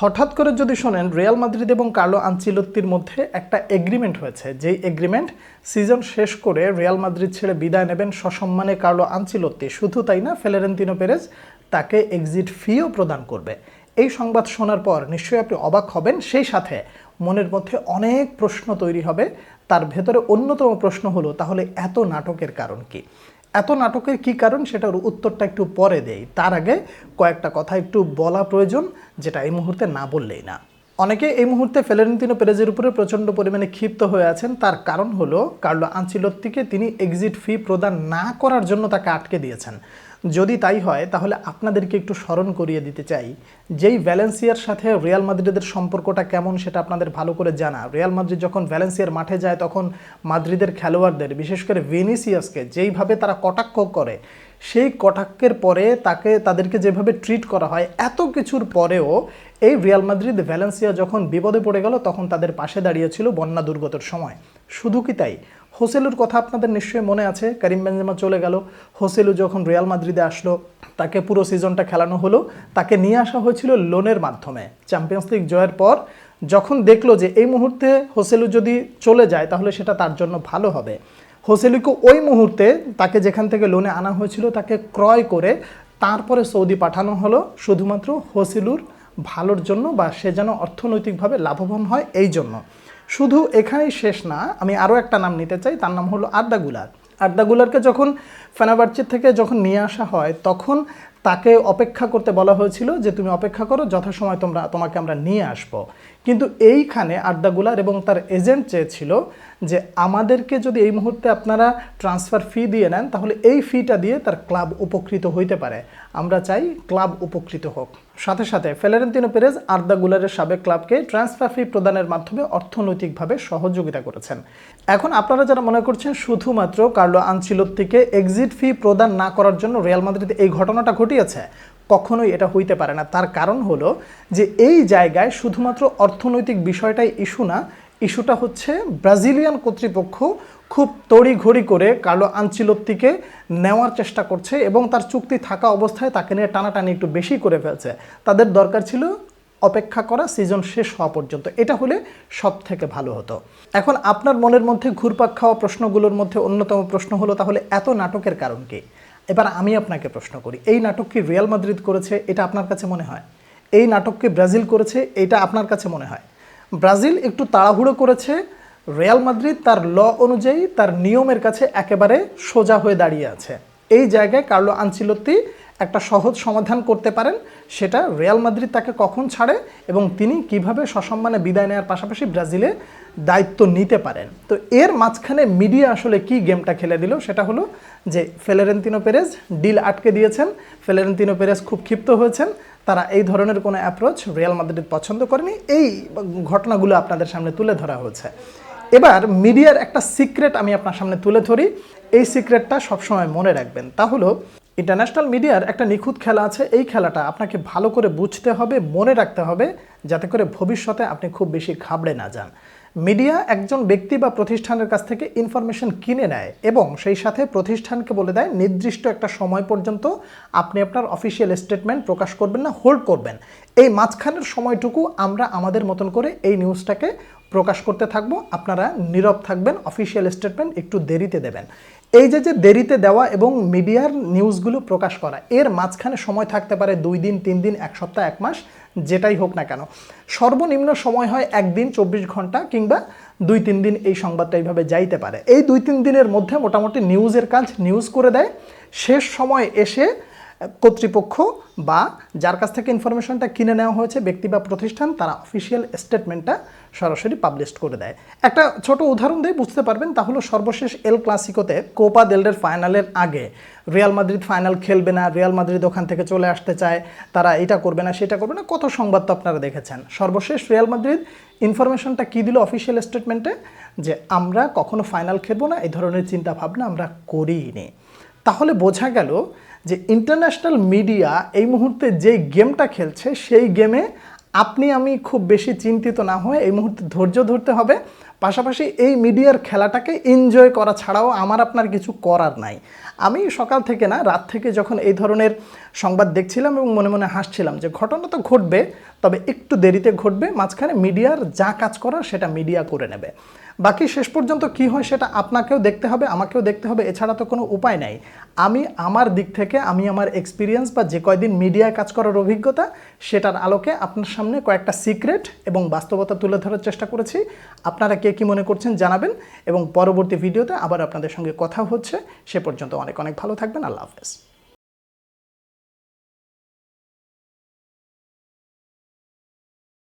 হঠাৎ করে যদি শোনেন, রিয়াল মাদ্রিদ এবং কার্লো আনচিলত্তির মধ্যে একটা এগ্রিমেন্ট হয়েছে। যেই এগ্রিমেন্ট সিজন শেষ করে রিয়াল মাদ্রিদ ছেড়ে বিদায় নেবেন সসম্মানে কার্লো আনচিলত্তি শুধু তাই না, ফেলেরেন্তিনো পেরেজ তাকে এক্সিট ফিও প্রদান করবে। এই সংবাদ শোনার পর নিশ্চয়ই আপনি অবাক হবেন। সেই সাথে মনের মধ্যে অনেক প্রশ্ন তৈরি হবে। তার ভেতরে অন্যতম প্রশ্ন হলো, তাহলে এত নাটকের কারণ কি? এত নাটকের কি কারণ সেটার উত্তরটা একটু পরে দেই। তার আগে কয়েকটা কথা একটু বলা প্রয়োজন, যেটা এই মুহূর্তে না বললেই না। অনেকে এই মুহূর্তে ফেলেরেন্তিনো পেরেজের উপরে প্রচণ্ড পরিমাণে ক্ষিপ্ত হয়ে আছেন। তার কারণ হলো কার্লো আঞ্চিলত্তিকে তিনি এক্সিট ফি প্রদান না করার জন্য তাকে আটকে দিয়েছেন। যদি তাই হয়, তাহলে আপনাদেরকে একটু স্মরণ করিয়ে দিতে চাই, যেই ভ্যালেন্সিয়ার সাথে রিয়াল মাদ্রিদের সম্পর্কটা কেমন সেটা আপনাদের ভালো করে জানা। রিয়াল মাদ্রিদ যখন ভ্যালেন্সিয়ার মাঠে যায়, তখন মাদ্রিদের খেলোয়াড়দের, বিশেষ করে ভেনিসিয়াসকে, যেইভাবে তারা কটাক্ষ করে, সেই কটাক্ষের পরে তাকে, তাদেরকে যেভাবে ট্রিট করা হয়, এত কিছুর পরেও এই রিয়াল মাদ্রিদ ভ্যালেন্সিয়া যখন বিপদে পড়ে গেল, তখন তাদের পাশে দাঁড়িয়েছিল বন্যা দুর্গতর সময়। শুধু কি তাই? হোসেলুর কথা আপনাদের নিশ্চয়ই মনে আছে। করিম বেঞ্জেমা চলে গেল। হোসেলু যখন রিয়াল মাদ্রিদে আসলো, তাকে পুরো সিজনটা খেলানো হলো। তাকে নিয়ে আসা হয়েছিল লোনের মাধ্যমে। চ্যাম্পিয়ন্স লিগ জয়ের পর যখন দেখল যে এই মুহূর্তে হোসেলু যদি চলে যায়, তাহলে সেটা তার জন্য ভালো হবে। হোসেলুকে ওই মুহূর্তে তাকে যেখান থেকে লোনে আনা হয়েছিল, তাকে ক্রয় করে তারপরে সৌদি পাঠানো হলো। শুধুমাত্র হোসেলুর ভালোর জন্য বা সে যেন অর্থনৈতিকভাবে লাভবান হয়, এই জন্য। শুধু এখানেই শেষ না, আমি আরও একটা নাম নিতে চাই, তার নাম হলো আর্দা গুলার। আর্দা গুলারকে যখন ফেনাবার্চির থেকে যখন নিয়ে আসা হয়, তখন তাকে অপেক্ষা করতে বলা হয়েছিল যে, তুমি অপেক্ষা করো, যথাসময় তোমরা, তোমাকে আমরা নিয়ে আসব। কিন্তু এইখানে আর্দা গুলার এবং তার এজেন্ট চেয়েছিল যে, আমাদেরকে যদি এই মুহূর্তে আপনারা ট্রান্সফার ফি দিয়ে নেন, তাহলে এই ফিটা দিয়ে তার ক্লাব উপকৃত হইতে পারে। আমরা চাই ক্লাব উপকৃত হোক। সাথে সাথে ফেলারেন্তিনো পেরেজ আর্দা গুলারের সাবেক ক্লাবকে ট্রান্সফার ফি প্রদানের মাধ্যমে অর্থনৈতিকভাবে সহযোগিতা করেছেন। এখন আপনারা যারা মনে করছেন শুধুমাত্র কার্লো আনচিলত্তিকে এক্সিট ফি প্রদান না করার জন্য রিয়াল মাদ্রিদ এই ঘটনাটা ঘটিয়েছে, কখনোই এটা হইতে পারে না। তার কারণ হলো যে এই জায়গায় শুধুমাত্র অর্থনৈতিক বিষয়টাই ইস্যু না ইস্যুটা হচ্ছে ব্রাজিলিয়ান কর্তৃপক্ষ খুব তড়িঘড়ি করে কার্লো আনচিলত্তিকে নেওয়ার চেষ্টা করছে এবং তার চুক্তি থাকা অবস্থায় তাকে নিয়ে টানাটানি একটু বেশি করে ফেলছে। তাদের দরকার ছিল অপেক্ষা করা, সিজন শেষ হওয়া পর্যন্ত। এটা হলে সব থেকে ভালো হতো। এখন আপনার মনের মধ্যে ঘুরপাক খাওয়া প্রশ্নগুলোর মধ্যে অন্যতম প্রশ্ন হলো, তাহলে এত নাটকের কারণ কি? এবার আমি আপনাকে প্রশ্ন করি, এই নাটক কি রিয়াল মাদ্রিদ করেছে? এটা আপনার কাছে মনে হয়? এই নাটককে ব্রাজিল করেছে? এটা আপনার কাছে মনে হয়? ব্রাজিল একটু তাড়াহুড়ো করেছে। রিয়াল মাদ্রিদ তার ল অনুযায়ী তার নিয়মের কাছে একেবারে সোজা হয়ে দাঁড়িয়ে আছে। এই জায়গায় কার্লো আনচিলত্তি একটা সহজ সমাধান করতে পারেন। সেটা রিয়াল মাদ্রিদ তাকে কখন ছাড়ে এবং তিনি কীভাবে সসম্মানে বিদায় নেওয়ার পাশাপাশি ব্রাজিলে দায়িত্ব নিতে পারেন। তো এর মাঝখানে মিডিয়া আসলে কি গেমটা খেলে দিল সেটা হলো যে ফেলেরেন্তিনো পেরেজ ডিল আটকে দিয়েছেন। ফেলেরেন্তিনো পেরেজ খুব ক্ষিপ্ত হয়েছেন। তারা এই ধরনের কোনো অ্যাপ্রোচ রিয়াল মাদ্রিদ পছন্দ করেনি। এই ঘটনাগুলো আপনাদের সামনে তুলে ধরা হয়েছে। এবার মিডিয়ার একটা সিক্রেট আমি আপনার সামনে তুলে ধরি। এই সিক্রেটটা সবসময় মনে রাখবেন। তা হলো ইন্টারন্যাশনাল মিডিয়ার একটা নিখুঁত খেলা আছে। এই খেলাটা আপনাকে ভালো করে বুঝতে হবে, মনে রাখতে হবে, যাতে করে ভবিষ্যতে আপনি খুব বেশি ঘাবড়ে না যান। মিডিয়া একজন ব্যক্তি বা প্রতিষ্ঠানের কাছ থেকে ইনফরমেশন কিনে নেয় এবং সেই সাথে প্রতিষ্ঠানকে বলে দেয়, নির্দিষ্ট একটা সময় পর্যন্ত আপনি আপনার অফিসিয়াল স্টেটমেন্ট প্রকাশ করবেন না হোল্ড করবেন। এই মাঝখানের সময়টুকু আমরা আমাদের মতন করে এই নিউজটাকে প্রকাশ করতে থাকব। আপনারা নীরব থাকবেন অফিসিয়াল স্টেটমেন্ট একটু দেরিতে দেবেন। এই যে যে দেরিতে দেওয়া এবং মিডিয়ার নিউজগুলো প্রকাশ করা, এর মাঝখানে সময় থাকতে পারে দুই দিন, তিন দিন, এক সপ্তাহ, এক মাস, যেটাই হোক না কেন। সর্বনিম্ন সময় হয় একদিন, চব্বিশ ঘণ্টা কিংবা দুই, তিন দিন এই সংবাদটা এইভাবে যাইতে পারে। এই দুই, তিন দিনের মধ্যে মোটামুটি নিউজের কাজ নিউজ করে দেয়। শেষ সময় এসে কর্তৃপক্ষ বা যার কাছ থেকে ইনফরমেশনটা কিনে নেওয়া হয়েছে, ব্যক্তি বা প্রতিষ্ঠান, তারা অফিসিয়াল স্টেটমেন্টটা সরাসরি পাবলিশ করে দেয়। একটা ছোট উদাহরণ দিয়ে বুঝতে পারবেন, তা হলো সর্বশেষ এল ক্লাসিকোতে কোপা দেলডের ফাইনালের আগে রিয়াল মাদ্রিদ ফাইনাল খেলবে না রিয়াল মাদ্রিদ ওখান থেকে চলে আসতে চায়, তারা এটা করবে না, সেটা করবে না, কত সংবাদ তো আপনারা দেখেছেন। সর্বশেষ রিয়াল মাদ্রিদ ইনফরমেশনটা কী দিল অফিসিয়াল স্টেটমেন্টে যে আমরা কখনো ফাইনাল খেলব না, এই ধরনের চিন্তা ভাবনা আমরা করিনি। তাহলে বোঝা গেল যে ইন্টারন্যাশনাল মিডিয়া এই মুহূর্তে যে গেমটা খেলছে, সেই গেমে আপনি, আমি খুব বেশি চিন্তিত না হয়ে এই মুহূর্তে ধৈর্য ধরতে হবে। পাশাপাশি এই মিডিয়ার খেলাটাকে এনজয় করা ছাড়াও আমার আপনার কিছু করার নাই। আমি সকাল থেকে না, রাত থেকে যখন এই ধরনের সংবাদ দেখছিলাম এবং মনে মনে হাসছিলাম যে ঘটনা তো ঘটবে, তবে একটু দেরিতে ঘটবে, মাঝখানে মিডিয়ার যা কাজ করার সেটা মিডিয়া করে নেবে। বাকি শেষ পর্যন্ত কি হয় সেটা আপনাকেও দেখতে হবে, আমাকেও দেখতে হবে, এছাড়া তো কোনো উপায় নাই। আমি আমার দিক থেকে, আমি আমার এক্সপিরিয়েন্স বা যে কয়দিন মিডিয়ায় কাজ করার অভিজ্ঞতা, সেটার আলোকে আপনার সামনে কয়েকটা সিক্রেট এবং বাস্তবতা তুলে ধরার চেষ্টা করেছি। আপনারা কে কী মনে করছেন জানাবেন এবং পরবর্তী ভিডিওতে আবার আপনাদের সঙ্গে কথা হচ্ছে। সে পর্যন্ত অনেক অনেক ভালো থাকবেন। আল্লাহ হাফেজ।